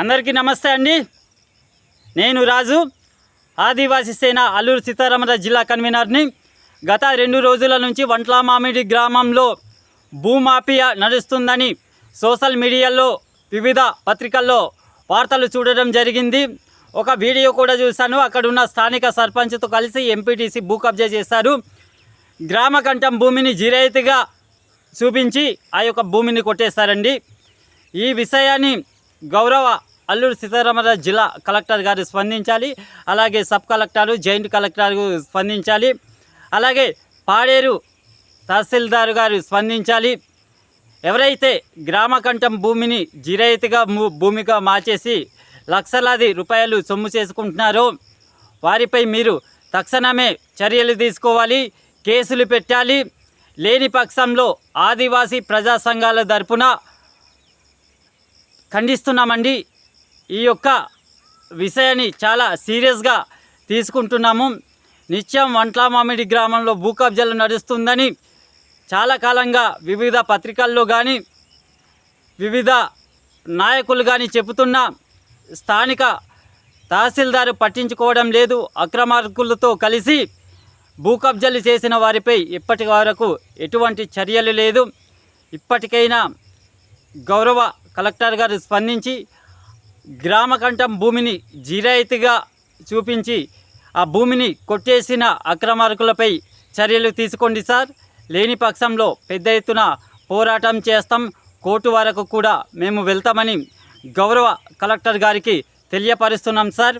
అందరికీ నమస్తే అండి. నేను రాజు ఆదివాసీ సేన అల్లూరు సీతారామరాజు జిల్లా కన్వీనర్ని. గత రెండు రోజుల నుంచి వంట్లామామిడి గ్రామంలో భూమాఫియా నడుస్తుందని సోషల్ మీడియాలో వివిధ పత్రికల్లో వార్తలు చూడడం జరిగింది. ఒక వీడియో కూడా చూశాను. అక్కడున్న స్థానిక సర్పంచ్తో కలిసి ఎంపీటీసీ భూ కబ్జా చేశారు. గ్రామ కంఠం భూమిని జిరాయితీగా చూపించి ఆ యొక్క భూమిని కొట్టేశారండి. ఈ విషయాన్ని గౌరవ అల్లూరు సీతారామరాజు జిల్లా కలెక్టర్ గారు స్పందించాలి. అలాగే సబ్ కలెక్టర్ జాయింట్ కలెక్టర్ స్పందించాలి. అలాగే పాడేరు తహసీల్దార్ గారు స్పందించాలి. ఎవరైతే గ్రామ కంఠం భూమిని జిరాయితీగా భూమిగా మార్చేసి లక్షలాది రూపాయలు సొమ్ము చేసుకుంటున్నారో వారిపై మీరు తక్షణమే చర్యలు తీసుకోవాలి కేసులు పెట్టాలి. లేని పక్షంలో ఆదివాసీ ప్రజా సంఘాల తరపున ఖండిస్తున్నామండి. ఈ యొక్క విషయాన్ని చాలా సీరియస్గా తీసుకుంటున్నాము. నిత్యం వంట్ల మామిడి గ్రామంలో భూ కబ్జాలు నడుస్తుందని చాలా కాలంగా వివిధ పత్రికల్లో కానీ వివిధ నాయకులు కానీ చెబుతున్న స్థానిక తహసీల్దారు పట్టించుకోవడం లేదు. అక్రమార్కులతో కలిసి భూ కబ్జాలు చేసిన వారిపై ఇప్పటి వరకు ఎటువంటి చర్యలు లేదు. ఇప్పటికైనా గౌరవ కలెక్టర్ గారు స్పందించి గ్రామ కంఠం భూమిని జిరాయితీగా చూపించి ఆ భూమిని కొట్టేసిన అక్రమార్కులపై చర్యలు తీసుకోండి సార్. లేని పక్షంలో పెద్ద ఎత్తున పోరాటం చేస్తాం. కోర్టు వరకు కూడా మేము వెళ్తామని గౌరవ కలెక్టర్ గారికి తెలియపరుస్తున్నాం సార్.